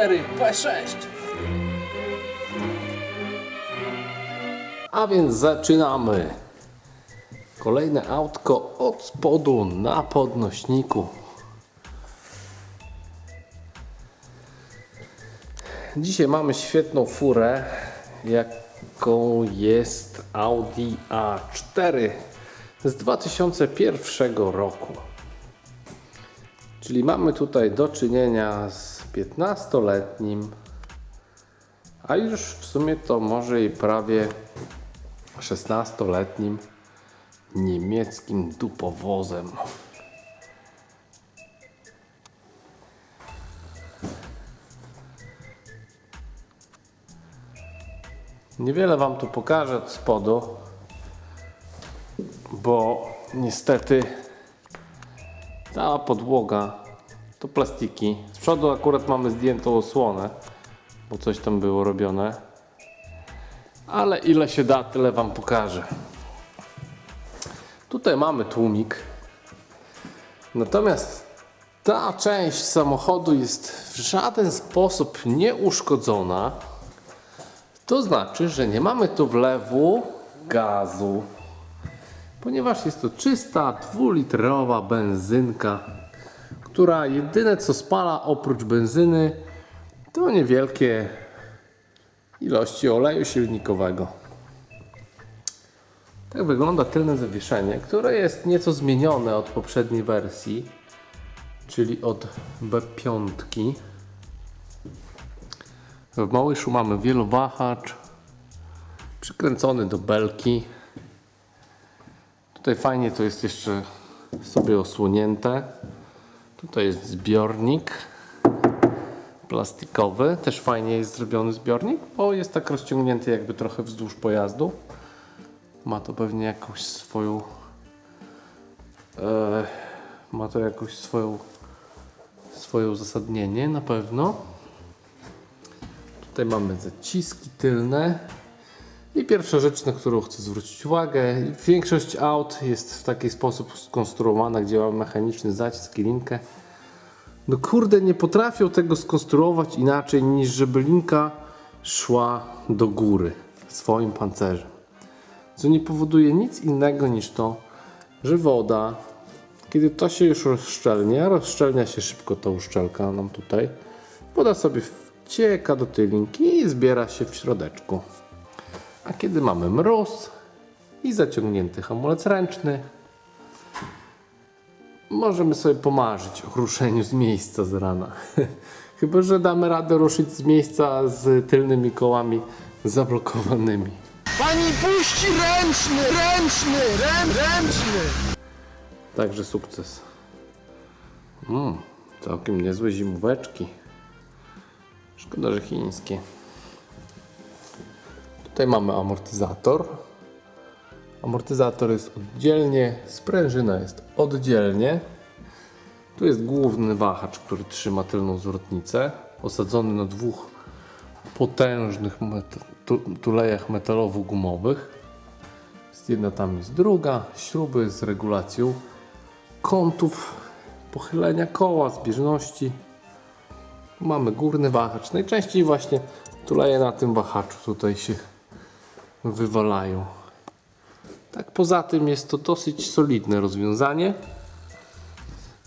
P4, P6. A więc zaczynamy. Kolejne autko od spodu na podnośniku. Dzisiaj mamy świetną furę, jaką jest Audi A4 z 2001 roku. Czyli mamy tutaj do czynienia z 15-letnim, a już w sumie to może i prawie 16-letnim niemieckim dupowozem. Niewiele Wam tu pokażę od spodu, bo niestety cała podłoga to plastiki. Z przodu akurat mamy zdjętą osłonę, bo coś tam było robione. Ale ile się da, tyle Wam pokażę. Tutaj mamy tłumik. Natomiast ta część samochodu jest w żaden sposób nieuszkodzona. To znaczy, że nie mamy tu wlewu gazu, ponieważ jest to czysta dwulitrowa benzynka, która jedyne co spala oprócz benzyny to niewielkie ilości oleju silnikowego. Tak wygląda tylne zawieszenie, które jest nieco zmienione od poprzedniej wersji, czyli od B5. W Małyszu mamy wielowahacz przykręcony do belki. Tutaj fajnie to jest jeszcze sobie osłonięte. Tutaj jest zbiornik plastikowy. Też fajnie jest zrobiony zbiornik, bo jest tak rozciągnięty jakby trochę wzdłuż pojazdu. Ma to pewnie jakąś swoją e, ma to jakąś swoją swoje uzasadnienie na pewno. Tutaj mamy zaciski tylne. I pierwsza rzecz, na którą chcę zwrócić uwagę, większość aut jest w taki sposób skonstruowana, gdzie mamy mechaniczny zacisk i linkę. No kurde, nie potrafią tego skonstruować inaczej niż żeby linka szła do góry swoim pancerzem. Co nie powoduje nic innego niż to, że woda, kiedy to się już rozszczelnia, rozszczelnia się szybko ta uszczelka nam tutaj, woda sobie wcieka do tej linki i zbiera się w środeczku. A kiedy mamy mróz i zaciągnięty hamulec ręczny, możemy sobie pomarzyć o ruszeniu z miejsca z rana. Chyba, że damy radę ruszyć z miejsca z tylnymi kołami zablokowanymi. Pani puści ręczny, ręczny, rę, ręczny. Także sukces. Mm, całkiem niezłe zimóweczki. Szkoda, że chińskie. Tutaj mamy amortyzator. Amortyzator jest oddzielnie, sprężyna jest oddzielnie. Tu jest główny wahacz, który trzyma tylną zwrotnicę, osadzony na dwóch potężnych met tu tulejach metalowo-gumowych. Jest jedna, tam jest druga. Śruby z regulacją kątów pochylenia koła, zbieżności. Mamy górny wahacz. Najczęściej właśnie tuleje na tym wahaczu tutaj się wywalają. Tak poza tym jest to dosyć solidne rozwiązanie.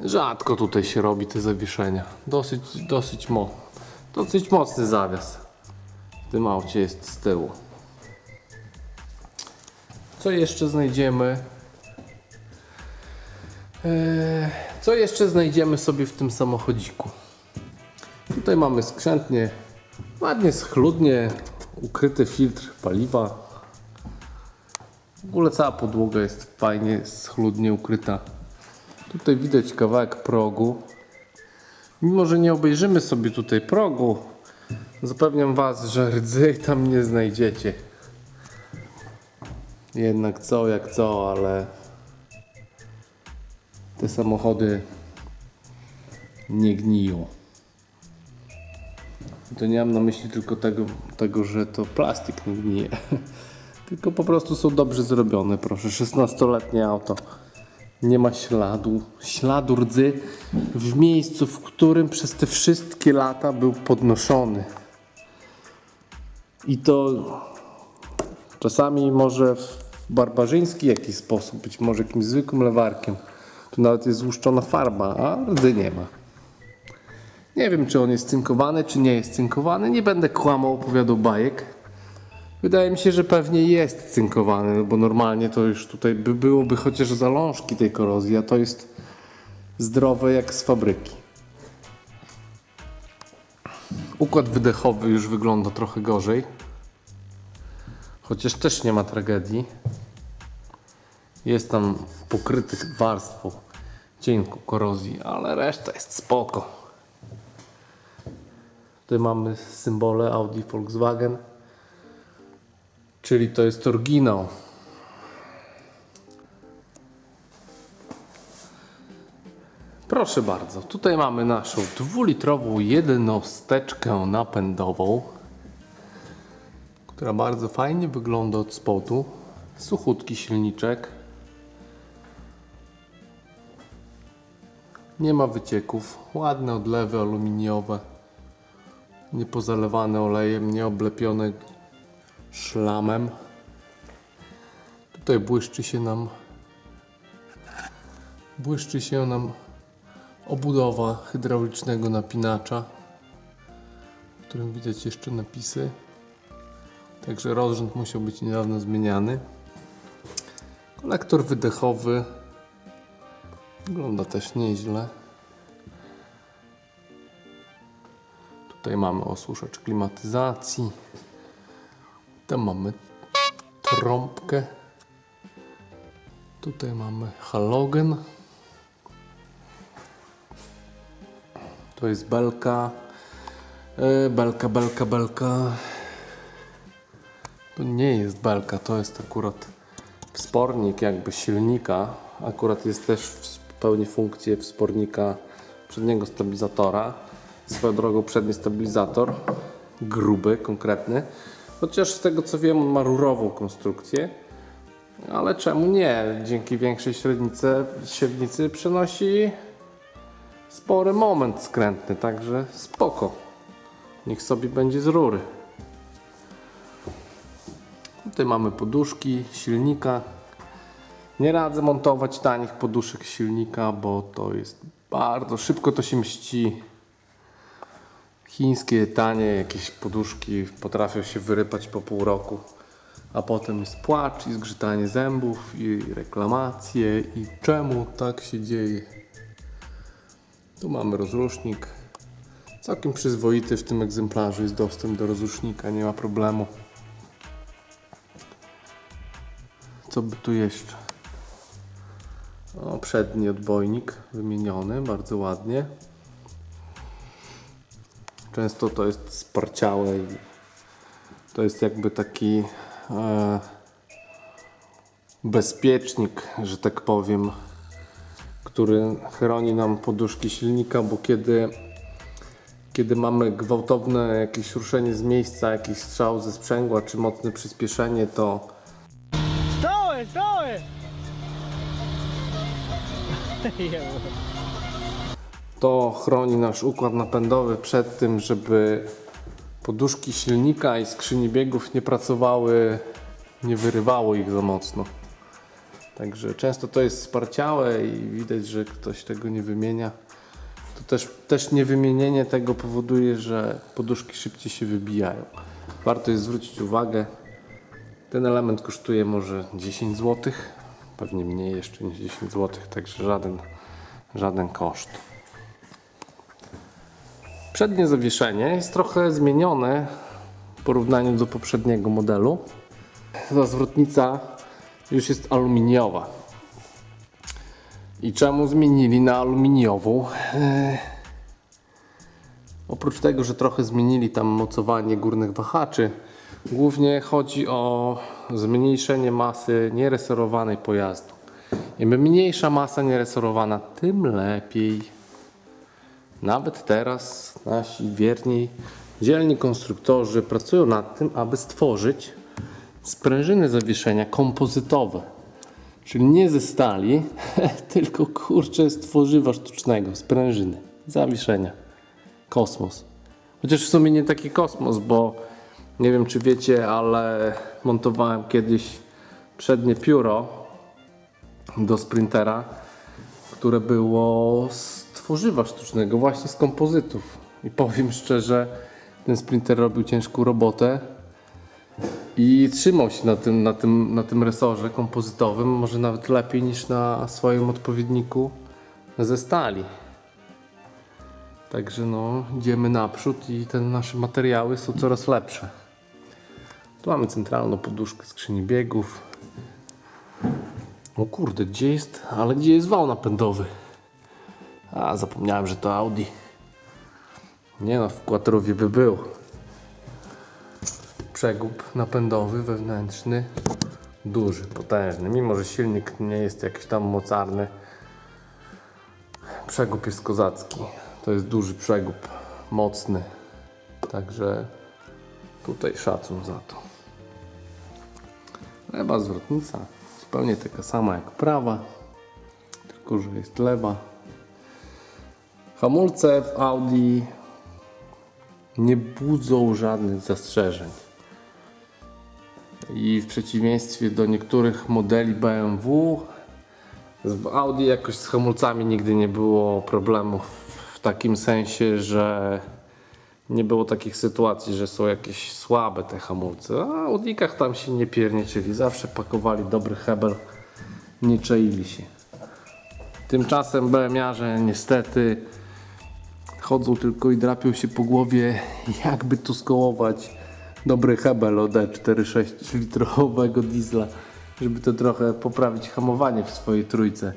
Rzadko tutaj się robi te zawieszenia. Dosyć, dosyć, mo dosyć mocny zawias w tym aucie jest z tyłu. Co jeszcze znajdziemy? Eee, Co jeszcze znajdziemy sobie w tym samochodziku? Tutaj mamy skrzętnie, ładnie schludnie ukryty filtr paliwa. W ogóle cała podłoga jest fajnie schludnie ukryta. Tutaj widać kawałek progu. Mimo, że nie obejrzymy sobie tutaj progu, zapewniam Was, że rdzy tam nie znajdziecie. Jednak co jak co, ale te samochody nie gniją. To nie mam na myśli tylko tego, tego że to plastik nie gnije. Tylko po prostu są dobrze zrobione, proszę. 16-letnie auto Nie ma śladu, śladu rdzy w miejscu, w którym przez te wszystkie lata był podnoszony. I to czasami może w barbarzyński jakiś sposób, być może jakimś zwykłym lewarkiem. Tu nawet jest złuszczona farba, a rdzy nie ma. Nie wiem, czy on jest cynkowany, czy nie jest cynkowany. Nie będę kłamał, opowiadał bajek. Wydaje mi się, że pewnie jest cynkowany, no bo normalnie to już tutaj by byłoby chociaż zalążki tej korozji, a to jest zdrowe jak z fabryki. Układ wydechowy już wygląda trochę gorzej. Chociaż też nie ma tragedii. Jest tam pokryty warstwą cienką korozji, ale reszta jest spoko. Tutaj mamy symbole Audi Volkswagen, czyli to jest oryginał. Proszę bardzo, tutaj mamy naszą dwulitrową jednosteczkę napędową, która bardzo fajnie wygląda od spodu. Suchutki silniczek. Nie ma wycieków, ładne odlewy aluminiowe, nie pozalewane olejem, nie oblepione szlamem. Tutaj błyszczy się nam błyszczy się nam obudowa hydraulicznego napinacza, w którym widać jeszcze napisy. Także rozrząd musiał być niedawno zmieniany. Kolektor wydechowy wygląda też nieźle. Tutaj mamy osłuszacz klimatyzacji. Tam mamy trąbkę. Tutaj mamy halogen. To jest belka. E, Belka, belka, belka. To nie jest belka, to jest akurat wspornik jakby silnika. Akurat jest też pełni funkcję wspornika przedniego stabilizatora. Swoją drogą przedni stabilizator, gruby, konkretny. Chociaż z tego co wiem on ma rurową konstrukcję. Ale czemu nie? Dzięki większej średnicy, średnicy przenosi spory moment skrętny, także spoko. Niech sobie będzie z rury. Tutaj mamy poduszki silnika. Nie radzę montować tanich poduszek silnika, bo to jest bardzo szybko to się mści. Chińskie tanie jakieś poduszki potrafią się wyrypać po pół roku, a potem jest płacz i zgrzytanie zębów i reklamacje i czemu tak się dzieje. Tu mamy rozrusznik. Całkiem przyzwoity w tym egzemplarzu jest dostęp do rozrusznika, nie ma problemu. Co by tu jeszcze? O, przedni odbojnik wymieniony, bardzo ładnie. Często to jest sparciałe i to jest jakby taki e, bezpiecznik, że tak powiem, który chroni nam poduszki silnika, bo kiedy, kiedy mamy gwałtowne jakieś ruszenie z miejsca, jakiś strzał ze sprzęgła czy mocne przyspieszenie, to Stoły, stoły! to chroni nasz układ napędowy przed tym, żeby poduszki silnika i skrzyni biegów nie pracowały, nie wyrywało ich za mocno. Także często to jest sparciałe i widać, że ktoś tego nie wymienia. To też, też niewymienienie tego powoduje, że poduszki szybciej się wybijają. Warto jest zwrócić uwagę. Ten element kosztuje może 10 zł, pewnie mniej jeszcze niż 10 zł, także żaden, żaden koszt. Przednie zawieszenie jest trochę zmienione w porównaniu do poprzedniego modelu. Ta zwrotnica już jest aluminiowa. I czemu zmienili na aluminiową? Eee, oprócz tego, że trochę zmienili tam mocowanie górnych wahaczy, głównie chodzi o zmniejszenie masy nieresorowanej pojazdu. Im mniejsza masa nieresorowana, tym lepiej. Nawet teraz nasi wierni, dzielni konstruktorzy pracują nad tym, aby stworzyć sprężyny zawieszenia kompozytowe. Czyli nie ze stali, tylko kurczę z tworzywa sztucznego, z prężyny, zawieszenia. Kosmos. Chociaż w sumie nie taki kosmos, bo nie wiem czy wiecie, ale montowałem kiedyś przednie pióro do sprintera, które było z tworzywa sztucznego, właśnie z kompozytów. I powiem szczerze, ten sprinter robił ciężką robotę i trzymał się na tym, na tym, na tym resorze kompozytowym, może nawet lepiej niż na swoim odpowiedniku ze stali. Także no, idziemy naprzód i te nasze materiały są coraz lepsze. Tu mamy centralną poduszkę skrzyni biegów. O kurde, gdzie jest? Ale gdzie jest wał napędowy? A, zapomniałem, że to Audi. Nie no, w Quattrowie by był. Przegub napędowy, wewnętrzny. Duży, potężny. Mimo, że silnik nie jest jakiś tam mocarny. Przegub jest kozacki. To jest duży przegub, mocny. Także tutaj szacun za to. Lewa zwrotnica zupełnie taka sama jak prawa, tylko że jest lewa. Hamulce w Audi nie budzą żadnych zastrzeżeń. I w przeciwieństwie do niektórych modeli BMW, w Audi jakoś z hamulcami nigdy nie było problemów w takim sensie, że nie było takich sytuacji, że są jakieś słabe te hamulce. A Audikach tam się nie pierniczyli, zawsze pakowali dobry hebel, nie czaili się. Tymczasem BMiarze niestety chodzą tylko i drapią się po głowie, jakby tu skołować dobry hebel od E46 litrowego diesla, żeby to trochę poprawić hamowanie w swojej trójce.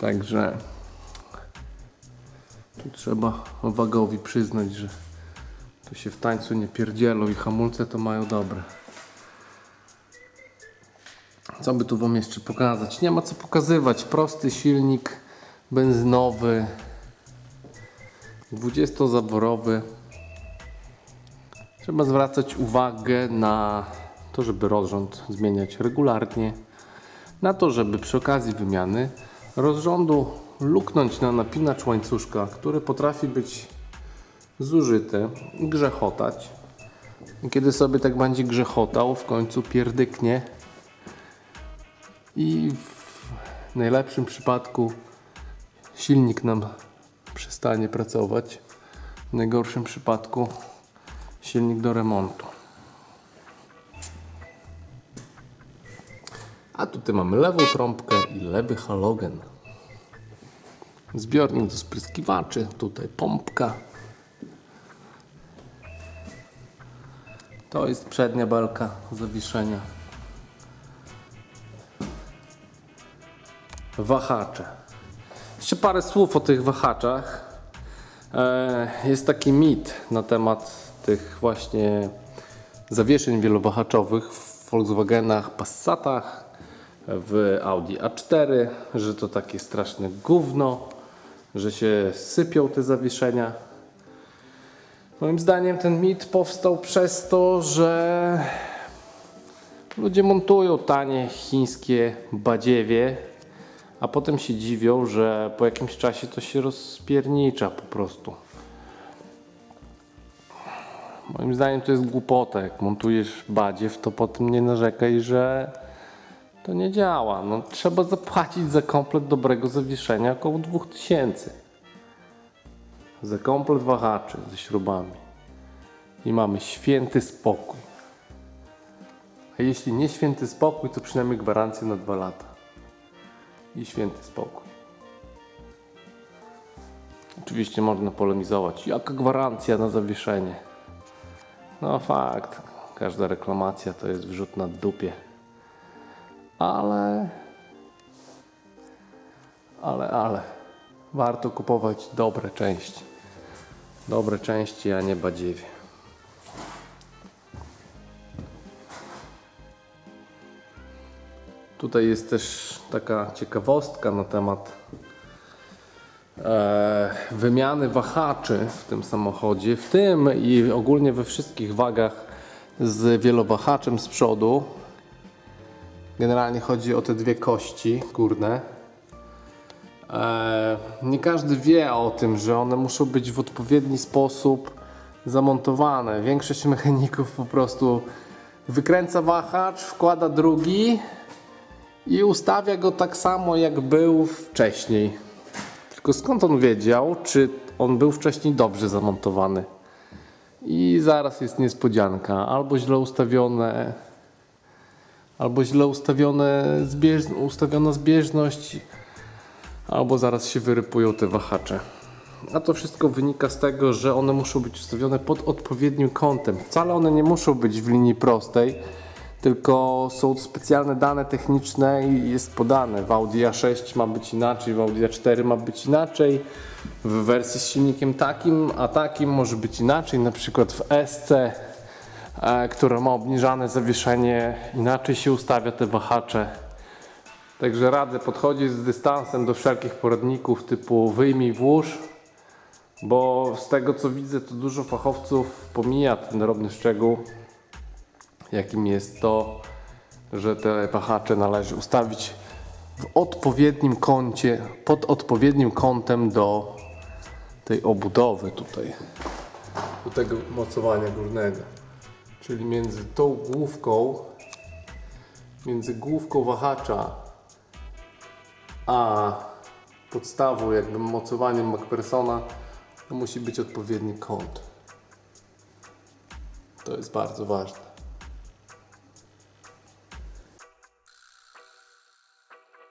Także tu trzeba wagowi przyznać, że tu się w tańcu nie pierdzielą i hamulce to mają dobre. Co by tu wam jeszcze pokazać? Nie ma co pokazywać. Prosty silnik benzynowy 20-zaworowy. Trzeba zwracać uwagę na to, żeby rozrząd zmieniać regularnie, na to, żeby przy okazji wymiany rozrządu luknąć na napinacz łańcuszka, który potrafi być zużyty i grzechotać. Kiedy sobie tak będzie grzechotał, w końcu pierdyknie i w najlepszym przypadku silnik nam przestanie pracować. W najgorszym przypadku silnik do remontu. A tutaj mamy lewą trąbkę i lewy halogen. Zbiornik do spryskiwaczy, tutaj pompka. To jest przednia belka zawieszenia. Wahacze. Jeszcze parę słów o tych wahaczach. E, Jest taki mit na temat tych właśnie zawieszeń wielowahaczowych w Volkswagenach, Passatach, w Audi A4, że to takie straszne gówno, że się sypią te zawieszenia. Moim zdaniem ten mit powstał przez to, że ludzie montują tanie chińskie badziewie, a potem się dziwią, że po jakimś czasie to się rozpiernicza po prostu. Moim zdaniem to jest głupota. Jak montujesz badziew, to potem nie narzekaj, że to nie działa. No, trzeba zapłacić za komplet dobrego zawieszenia około 2000. Za komplet wahaczy ze śrubami. I mamy święty spokój. A jeśli nie święty spokój, to przynajmniej gwarancję na 2 lata. I święty spokój. Oczywiście można polemizować. Jaka gwarancja na zawieszenie? No fakt. Każda reklamacja to jest wrzut na dupie. Ale... Ale, ale. Warto kupować dobre części. Dobre części, a nie badziewie. Tutaj jest też taka ciekawostka na temat e, wymiany wahaczy w tym samochodzie, w tym i ogólnie we wszystkich wagach z wielowahaczem z przodu. Generalnie chodzi o te dwie kości górne. Eee, nie każdy wie o tym, że one muszą być w odpowiedni sposób zamontowane. Większość mechaników po prostu wykręca wahacz, wkłada drugi i ustawia go tak samo jak był wcześniej. Tylko skąd on wiedział, czy on był wcześniej dobrze zamontowany? I zaraz jest niespodzianka. Albo źle ustawione, albo źle ustawione zbież, ustawiona zbieżność, albo zaraz się wyrypują te wahacze. A to wszystko wynika z tego, że one muszą być ustawione pod odpowiednim kątem. Wcale one nie muszą być w linii prostej, tylko są specjalne dane techniczne i jest podane. W Audi A6 ma być inaczej, w Audi A4 ma być inaczej, w wersji z silnikiem takim, a takim może być inaczej, na przykład w SC, e, która ma obniżane zawieszenie, inaczej się ustawia te wahacze. Także radzę podchodzić z dystansem do wszelkich poradników typu wyjmij włóż, bo z tego co widzę to dużo fachowców pomija ten drobny szczegół, jakim jest to, że te wahacze należy ustawić w odpowiednim kącie, pod odpowiednim kątem do tej obudowy tutaj, do tego mocowania górnego. Czyli między tą główką, między główką wahacza a podstawą, jakby mocowaniem McPhersona, to musi być odpowiedni kąt. To jest bardzo ważne.